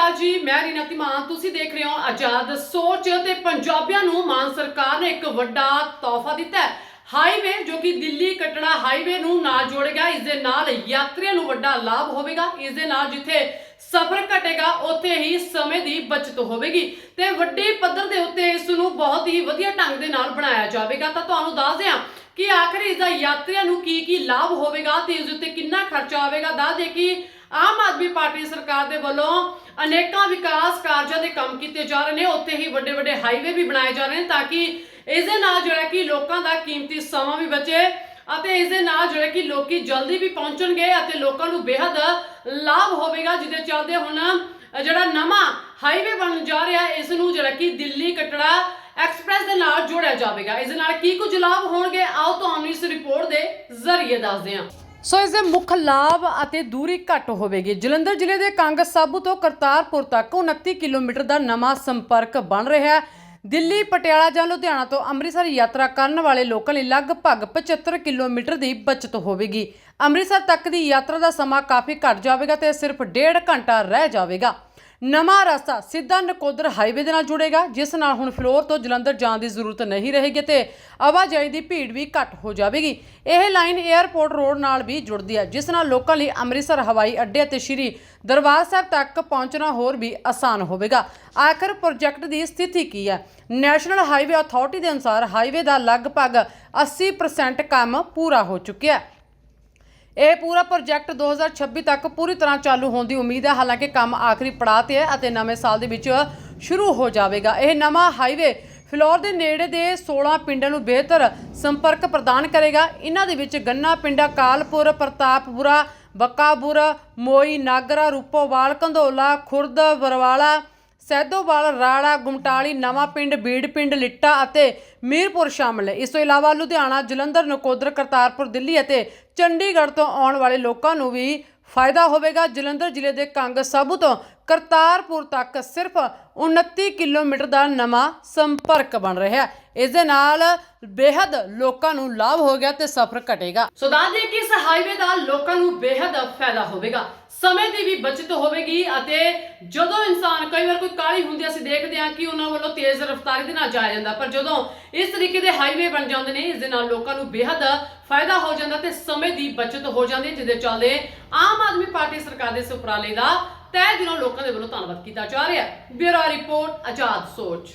ਅਕਾਲ ਜੀ, ਮੈਂ ਰੀਨਾ ਧੀਮਾਨ, ਤੁਸੀਂ ਦੇਖ ਰਹੇ ਹੋ ਆਜ਼ਾਦ ਸੋਚ ਤੇ ਪੰਜਾਬੀਆਂ ਨੂੰ ਮਾਨ ਸਰਕਾਰ ਨੇ ਇੱਕ ਵੱਡਾ ਤੋਹਫਾ ਦਿੱਤਾ ਹੈ। ਹਾਈਵੇ ਜੋ ਕਿ ਦਿੱਲੀ ਕਟੜਾ ਹਾਈਵੇ ਨੂੰ ਨਾਲ ਜੋੜੇਗਾ ਇਸ ਦੇ ਨਾਲ ਯਾਤਰੀਆਂ ਨੂੰ ਵੱਡਾ ਲਾਭ ਹੋਵੇਗਾ। ਇਸ ਦੇ ਨਾਲ ਜਿੱਥੇ ਸਫ਼ਰ ਘਟੇਗਾ, ਉੱਥੇ ਹੀ ਸਮੇਂ ਦੀ ਬਚਤ ਹੋਵੇਗੀ ਤੇ ਵੱਡੇ ਪੱਧਰ ਦੇ ਉੱਤੇ ਇਸ ਨੂੰ ਬਹੁਤ ਹੀ ਵਧੀਆ ਢੰਗ ਦੇ ਨਾਲ ਬਣਾਇਆ ਜਾਵੇਗਾ। ਤਾਂ ਤੁਹਾਨੂੰ ਦੱਸ ਦਿਆਂ ਕਿ ਆਖਰ ਇਸ ਦਾ ਯਾਤਰੀਆਂ ਨੂੰ ਕੀ ਕੀ ਲਾਭ ਹੋਵੇਗਾ ਤੇ ਇਸ ਉੱਤੇ ਕਿੰਨਾ ਖਰਚਾ ਆਵੇਗਾ ਦੱਸ ਦੇ ਕਿ ਆਮ ਆਦਮੀ ਪਾਰਟੀ ਸਰਕਾਰ ਦੇ ਵੱਲੋਂ ਅਨੇਕਾਂ ਵਿਕਾਸ ਕਾਰਜਾਂ ਦੇ ਕੰਮ ਕੀਤੇ ਜਾ ਰਹੇ ਨੇ। ਉੱਥੇ ਹੀ ਵੱਡੇ ਵੱਡੇ ਹਾਈਵੇ ਵੀ ਬਣਾਏ ਜਾ ਰਹੇ ਨੇ ਤਾਂ ਕਿ ਇਸ ਦੇ ਨਾਲ ਜਿਹੜਾ ਕਿ ਲੋਕਾਂ ਦਾ ਕੀਮਤੀ ਸਮਾਂ ਵੀ ਬਚੇ ਅਤੇ ਇਸ ਦੇ ਨਾਲ ਜਿਹੜਾ ਕਿ ਲੋਕੀ ਜਲਦੀ ਵੀ ਪਹੁੰਚਣਗੇ ਅਤੇ ਲੋਕਾਂ ਨੂੰ ਬੇਹੱਦ ਲਾਭ ਹੋਵੇਗਾ, ਜਿਹਦੇ ਚੱਲਦੇ ਹੁਣ ਜਿਹੜਾ ਨਵਾਂ ਹਾਈਵੇ ਬਣ ਜਾ ਰਿਹਾ ਹੈ ਇਸ ਨੂੰ ਜਿਹੜਾ ਕਿ ਦਿੱਲੀ ਕਟੜਾ ਐਕਸਪ੍ਰੈਸ ਦੇ ਨਾਲ ਜੋੜਿਆ ਜਾਵੇਗਾ। ਇਸ ਨਾਲ ਕੀ ਕੁਝ ਲਾਭ ਹੋਣਗੇ, ਆਓ ਤੁਹਾਨੂੰ ਇਸ ਰਿਪੋਰਟ ਦੇ ਜ਼ਰੀਏ ਦੱਸਦੇ ਹਾਂ। ਸੋ ਇਸ ਦੇ ਮੁੱਖ ਲਾਭ ਅਤੇ ਦੂਰੀ ਘੱਟ ਹੋਵੇਗੀ। ਜਲੰਧਰ ਜ਼ਿਲ੍ਹੇ ਦੇ ਕੰਗ ਸਾਬੂ ਤੋਂ ਕਰਤਾਰਪੁਰ ਤੱਕ 29 ਕਿਲੋਮੀਟਰ ਦਾ ਨਵਾਂ ਸੰਪਰਕ ਬਣ ਰਿਹਾ ਹੈ। ਦਿੱਲੀ, ਪਟਿਆਲਾ ਜਾਂ ਲੁਧਿਆਣਾ ਤੋਂ ਅੰਮ੍ਰਿਤਸਰ ਯਾਤਰਾ ਕਰਨ ਵਾਲੇ ਲੋਕਾਂ ਲਈ ਲਗਭਗ 75 ਕਿਲੋਮੀਟਰ ਦੀ ਬਚਤ ਹੋਵੇਗੀ। ਅੰਮ੍ਰਿਤਸਰ ਤੱਕ ਦੀ ਯਾਤਰਾ ਦਾ ਸਮਾਂ ਕਾਫੀ ਘੱਟ ਜਾਵੇਗਾ ਤੇ ਸਿਰਫ ਡੇਢ ਘੰਟਾ ਰਹਿ ਜਾਵੇਗਾ। ਨਵਾਂ ਰਸਤਾ ਸਿੱਧਾ ਨਕੋਦਰ ਹਾਈਵੇ ਦੇ ਨਾਲ ਜੁੜੇਗਾ, ਜਿਸ ਨਾਲ ਹੁਣ ਫਲੋਰ ਤੋਂ ਜਲੰਧਰ ਜਾਣ ਦੀ ਜ਼ਰੂਰਤ ਨਹੀਂ ਰਹੇਗੀ ਤੇ ਆਵਾਜਾਈ ਦੀ ਭੀੜ ਵੀ ਘੱਟ ਹੋ ਜਾਵੇਗੀ। ਇਹ ਲਾਈਨ 에ਅਰਪੋਰਟ ਰੋਡ ਨਾਲ ਵੀ ਜੁੜਦੀ ਹੈ, ਜਿਸ ਨਾਲ ਲੋਕਾਂ ਲਈ ਅੰਮ੍ਰਿਤਸਰ, ਹਵਾਈ ਅੱਡੇ ਅਤੇ ਸ਼੍ਰੀ ਦਰਬਾਰ ਸਾਹਿਬ ਤੱਕ ਪਹੁੰਚਣਾ ਹੋਰ ਵੀ ਆਸਾਨ ਹੋਵੇਗਾ। ਆਖਰ ਪ੍ਰੋਜੈਕਟ ਦੀ ਸਥਿਤੀ ਕੀ ਹੈ? ਨੈਸ਼ਨਲ ਹਾਈਵੇ ਅਥਾਰਟੀ ਦੇ ਅਨੁਸਾਰ ਹਾਈਵੇ ਦਾ ਲਗਭਗ 80% ਕੰਮ ਪੂਰਾ ਹੋ ਚੁੱਕਿਆ ਹੈ। ਇਹ ਪੂਰਾ ਪ੍ਰੋਜੈਕਟ 2026 ਤੱਕ ਪੂਰੀ ਤਰ੍ਹਾਂ ਚਾਲੂ ਹੋਣ ਦੀ ਉਮੀਦ ਹੈ। ਹਾਲਾਂਕਿ ਕੰਮ ਆਖਰੀ ਪੜਾਅ ਤੇ ਹੈ ਅਤੇ ਨਵੇਂ ਸਾਲ ਦੇ ਵਿੱਚ ਸ਼ੁਰੂ ਹੋ ਜਾਵੇਗਾ। ਇਹ ਨਵਾਂ ਹਾਈਵੇ ਫਲੋਰ ਦੇ ਨੇੜੇ ਦੇ 16 ਪਿੰਡਾਂ ਨੂੰ ਬਿਹਤਰ ਸੰਪਰਕ ਪ੍ਰਦਾਨ ਕਰੇਗਾ। ਇਹਨਾਂ ਦੇ ਵਿੱਚ ਗੰਨਾ ਪਿੰਡਾ, ਕਾਲਪੁਰ, ਪ੍ਰਤਾਪਪੁਰਾ ਬੱਕਾਪੁਰ ਮੋਈ, ਨਾਗਰਾ, ਰੂਪੋਵਾਲ, ਕੰਧੋਲਾ, ਖੁਰਦ ਬਰਵਾਲਾ ਸੈਦੋਵਾਲ, ਰਾੜਾ, ਗੁਮਟਾਲੀ, ਨਵਾਂ ਪਿੰਡ, ਬੀੜ ਪਿੰਡ, ਲਿੱਟਾ ਅਤੇ ਮੀਰਪੁਰ ਸ਼ਾਮਲ ਹੈ। ਇਸ ਤੋਂ ਇਲਾਵਾ ਲੁਧਿਆਣਾ, ਜਲੰਧਰ, ਨਕੋਦਰ, ਕਰਤਾਰਪੁਰ, ਦਿੱਲੀ ਅਤੇ ਚੰਡੀਗੜ੍ਹ ਤੋਂ ਆਉਣ ਵਾਲੇ ਲੋਕਾਂ ਨੂੰ ਵੀ ਫਾਇਦਾ ਹੋਵੇਗਾ। ਜਲੰਧਰ ਜ਼ਿਲ੍ਹੇ ਦੇ ਕੰਗ ਸਾਬੂ ਤੋਂ ਕਰਤਾਰਪੁਰ ਤੱਕ ਸਿਰਫ 29 ਕਿਲੋਮੀਟਰ ਦਾ ਨਵਾਂ ਸੰਪਰਕ ਬਣ ਰਿਹਾ ਹੈ। ਇਸ ਦੇ ਨਾਲ ਬੇਹੱਦ ਲੋਕਾਂ ਨੂੰ ਲਾਭ ਹੋ ਗਿਆ ਤੇ ਸਫ਼ਰ ਘਟੇਗਾ। ਸੋ ਦੱਸਦੇ ਕਿ ਇਸ ਹਾਈਵੇ ਦਾ ਲੋਕਾਂ ਨੂੰ ਬੇਹੱਦ ਫਾਇਦਾ ਹੋਵੇਗਾ। ਸਮੇਂ ਦੀ ਵੀ ਬਚਤ ਹੋਵੇਗੀ ਅਤੇ ਜਦੋਂ ਇਨਸਾਨ ਕਈ ਵਾਰ ਕੋਈ ਕਾਹਲੀ ਹੁੰਦੀ ਅਸੀਂ ਦੇਖਦੇ ਹਾਂ ਕਿ ਉਹਨਾਂ ਵੱਲੋਂ ਤੇਜ਼ ਰਫ਼ਤਾਰੀ ਦੇ ਨਾਲ ਜਾਇਆ ਜਾਂਦਾ। ਪਰ ਜਦੋਂ ਇਸ ਤਰੀਕੇ ਦੇ ਹਾਈਵੇ ਬਣ ਜਾਂਦੇ ਨੇ ਇਸ ਦੇ ਨਾਲ ਲੋਕਾਂ ਨੂੰ ਬੇਹੱਦ ਫਾਇਦਾ ਹੋ ਜਾਂਦਾ ਤੇ ਸਮੇਂ ਦੀ ਬਚਤ ਹੋ ਜਾਂਦੀ ਹੈ, ਜਿਹਦੇ ਚੱਲਦੇ ਆਮ ਆਦਮੀ ਪਾਰਟੀ ਸਰਕਾਰ ਦੇ ਇਸ ਉਪਰਾਲੇ ਦਾ ਤਹਿ ਦਿਲੋਂ ਲੋਕਾਂ ਦੇ ਵੱਲੋਂ ਧੰਨਵਾਦ ਕੀਤਾ ਜਾ ਰਿਹਾ ਹੈ। ਬਿਊਰੋ ਰਿਪੋਰਟ ਆਜ਼ਾਦ ਸੋਚ।